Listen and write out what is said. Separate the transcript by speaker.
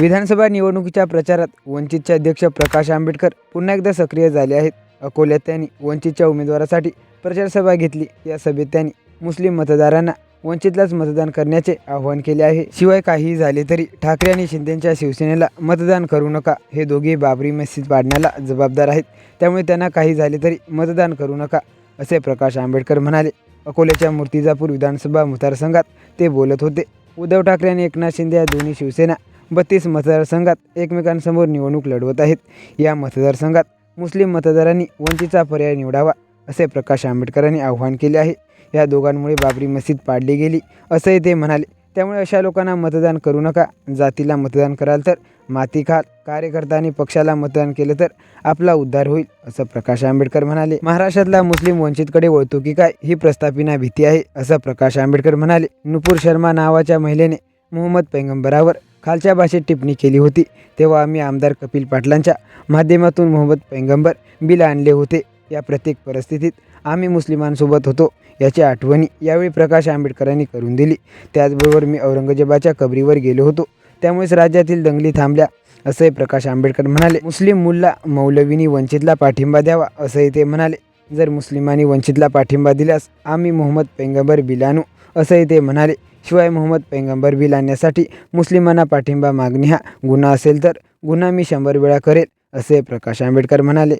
Speaker 1: विधानसभा निवडणुकीच्या प्रचारात वंचितचे अध्यक्ष प्रकाश आंबेडकर पुन्हा एकदा सक्रिय झाले आहेत. अकोल्यात त्यांनी वंचितच्या उमेदवारासाठी प्रचारसभा घेतली. या सभेत त्यांनी मुस्लिम मतदारांना वंचितलाच मतदान करण्याचे आवाहन केले आहे. शिवाय काहीही झाले तरी ठाकरे आणि शिंदेच्या शिवसेनेला मतदान करू नका. हे दोघे बाबरी मस्जिद पाडण्याला जबाबदार आहेत. त्यामुळे त्यांना काही झाले तरी मतदान करू नका असे प्रकाश आंबेडकर म्हणाले. अकोल्याच्या मूर्तिजापूर विधानसभा मतदारसंघात ते बोलत होते. उद्धव ठाकरे आणि एकनाथ शिंदे या दोन्ही शिवसेना बत्तीस मतदारसंघात एकमेकांसमोर निवडणूक लढवत आहेत. या मतदारसंघात मुस्लिम मतदारांनी वंचितचा पर्याय निवडावा असे प्रकाश आंबेडकरांनी आवाहन केले आहे. या दोघांमुळे बाबरी मस्जिद पाडली गेली असंही ते म्हणाले. त्यामुळे अशा लोकांना मतदान करू नका. जातीला मतदान कराल तर माती खाल कार्यकर्त्यांनी पक्षाला मतदान केलं तर आपला उद्धार होईल असं प्रकाश आंबेडकर म्हणाले. महाराष्ट्रातला मुस्लिम वंचितकडे वळतो की काय? ही प्रस्थापिना भीती आहे असं प्रकाश आंबेडकर म्हणाले. नुपूर शर्मा नावाच्या महिलेने मोहम्मद पैगंबरावर खालच्या भाषेत टिप्पणी केली होती. तेव्हा आम्ही आमदार कपिल पाटलांच्या माध्यमातून मोहम्मद पैगंबर बिल आणले होते. या प्रत्येक परिस्थितीत आम्ही मुस्लिमांसोबत होतो. याची आठवणी यावेळी प्रकाश आंबेडकरांनी करून दिली. त्याचबरोबर मी औरंगजेबाच्या कबरीवर गेलो होतो. त्यामुळेच राज्यातील दंगली थांबल्या असंही प्रकाश आंबेडकर म्हणाले. मुस्लिम मुल्ला मौलवीनी वंचितला पाठिंबा द्यावा असंही ते म्हणाले. जर मुस्लिमांनी वंचितला पाठिंबा दिल्यास आम्ही मोहम्मद पैगंबर बिल आणू असंही ते म्हणाले. शिवाय मोहम्मद पैगंबर बिल आणण्यासाठी मुस्लिमांना पाठिंबा मागणी हा गुन्हा असेल तर गुन्हा मी शंभर वेळा करेल असे प्रकाश आंबेडकर म्हणाले.